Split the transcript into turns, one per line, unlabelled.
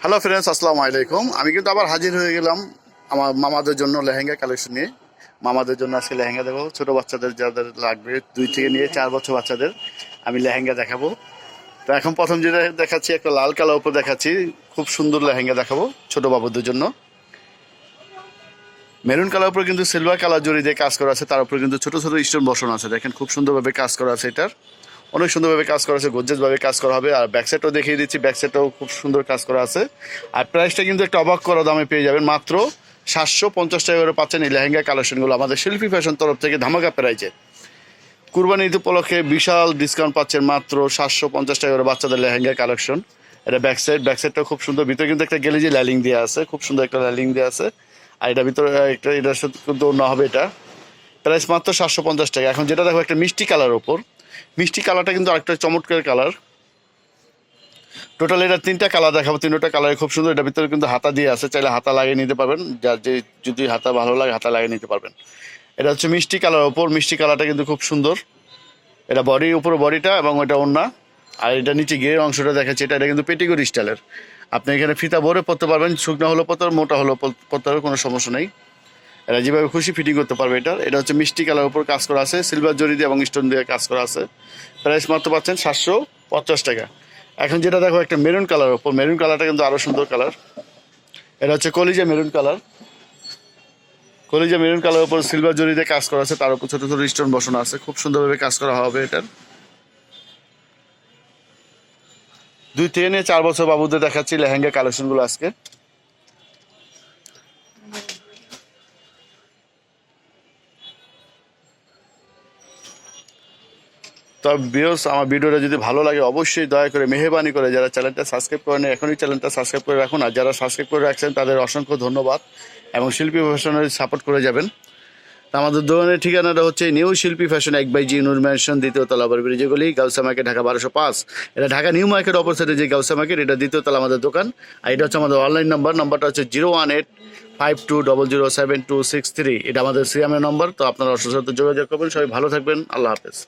Hello friends আসসালামু আলাইকুম আমি কিন্তু আবার হাজির হয়ে গেলাম আমার মামাদের জন্য লেহেঙ্গা কালেকশন নিয়ে। মামাদের জন্য আজকে লেহেঙ্গা দেখাবো। ছোটো বাচ্চাদের যাদের লাগবে, দুই থেকে নিয়ে চার বছর বাচ্চাদের, আমি লেহেঙ্গা দেখাবো। তো এখন প্রথম যেটা দেখাচ্ছি, একটা লাল কালার উপর দেখাচ্ছি। খুব সুন্দর লেহেঙ্গা দেখাবো ছোট বাবুদের জন্য। মেরুন কালার উপর কিন্তু সিলভার কালার জড়ি দিয়ে কাজ করা আছে, তার উপরে কিন্তু ছোটো ছোটো স্টোন বসানো আছে। দেখেন, খুব সুন্দরভাবে কাজ করা আছে এটার। অনেক সুন্দরভাবে কাজ করা আছে, গজ্জেসভাবে কাজ করা হবে। আর ব্যাক সাইডটাও দেখিয়ে দিচ্ছি ব্যাক সাইডটাও খুব সুন্দর কাজ করা আছে। আর প্রাইসটা কিন্তু একটা অবাক করা দামে পেয়ে যাবেন। মাত্র সাতশো পঞ্চাশ টাকা করে পাচ্ছেন এই লেহেঙ্গা কালেকশনগুলো আমাদের শিল্পী ফ্যাশন তরফ থেকে ধামাকা প্রাইজে। কুরবানি ঈদ উপলক্ষে বিশাল ডিসকাউন্ট পাচ্ছেন মাত্র সাতশো পঞ্চাশ টাকা করে বাচ্চাদের লেহেঙ্গা কালেকশন। এটা ব্যাক সাইড ব্যাক সাইডটা খুব সুন্দর। ভিতরে কিন্তু একটা গেলেজি ল্যালিং দেওয়া আছে, খুব সুন্দর একটা ল্যালিং দেওয়া আছে। আর এটা ভিতরে একটা এটার সাথে কিন্তু অন্য হবে এটা। প্রাইস মাত্র সাতশো পঞ্চাশ টাকা। এখন যেটা দেখো, একটা মিষ্টি কালার ওপর মিষ্টি কালারটা কিন্তু আরেকটা চমৎকার কালার। টোটাল এটা তিনটা কালার দেখাবো, তিনটা কালার খুব সুন্দর। এটা ভিতরে কিন্তু হাতা দিয়ে আছে, চাইলে হাতা লাগিয়ে নিতে পারবেন। যার যে, যদি হাতা ভালো লাগে, হাতা লাগিয়ে নিতে পারবেন। এটা হচ্ছে মিষ্টি কালার, ওপর মিষ্টি কালারটা কিন্তু খুব সুন্দর। এটা বডির উপরে বডিটা এবং এটা ওন্না আর এটা নিচে গিয়ে অংশটা দেখাচ্ছে, এটা এটা কিন্তু পেটিকোট স্টাইলের। আপনি এখানে ফিতা ভরে পরতে পারবেন, শুকনো হলো পরতে মোটা হলো পরতে কোনো সমস্যা নেই। এটা যেভাবে খুশি ফিটিং করতে পারবে এটা এটা হচ্ছে মিষ্টি কালার উপর কাজ করা আছে সিলভার জরি দিয়ে এবং স্টোন দিয়ে কাজ করা আছে। প্রাইস মাত্র পাচ্ছেন সাতশো পঞ্চাশ টাকা। এখন যেটা দেখো, একটা মেরুন কালার উপর মেরুন কালারটা কিন্তু আরও সুন্দর কালার এটা হচ্ছে কলিজা মেরুন কালার কলিজা মেরুন কালার উপর সিলভার জরি দিয়ে কাজ করা আছে, তার উপর ছোটো ছোটো স্টোন বসানো আছে। খুব সুন্দরভাবে কাজ করা হবে এটার। দুই থেকে নিয়ে চার বছর বাবুদের দেখাচ্ছি লেহেঙ্গা কালেকশনগুলো আজকে। তো বিয়স আমার ভিডিওটা যদি ভালো লাগে, অবশ্যই দয়া করে মেহরবানি করে যারা চ্যানেলটা সাবস্ক্রাইব করেন এখনই চ্যানেলটা সাবস্ক্রাইব করে রাখুন। আর যারা সাবস্ক্রাইব করে রাখছেন, তাদের অসংখ্য ধন্যবাদ এবং শিল্পী ফ্যাশনের সাপোর্ট করে যাবেন। আমাদের দোকানের ঠিকানাটা হচ্ছে নিউ শিল্পী ফ্যাশন এক বাই জি, নুর ম্যানশন, দ্বিতীয় তলা ব্রিজ যেগুলি গাউসা মার্কেট ঢাকা বারোশো পাঁচ। এটা ঢাকা নিউ মার্কেট অপোজিটে যে গাউসা মার্কেট এটা দ্বিতীয় তলা আমাদের দোকান। আর এটা হচ্ছে আমাদের অনলাইন নাম্বার নাম্বারটা হচ্ছে zero one eight five two double zero seven two six three. এটা আমাদের সিএমের নম্বর তো আপনারা অসুস্থ যোগাযোগ করবেন। সবাই ভালো থাকবেন। আল্লাহ হাফেজ।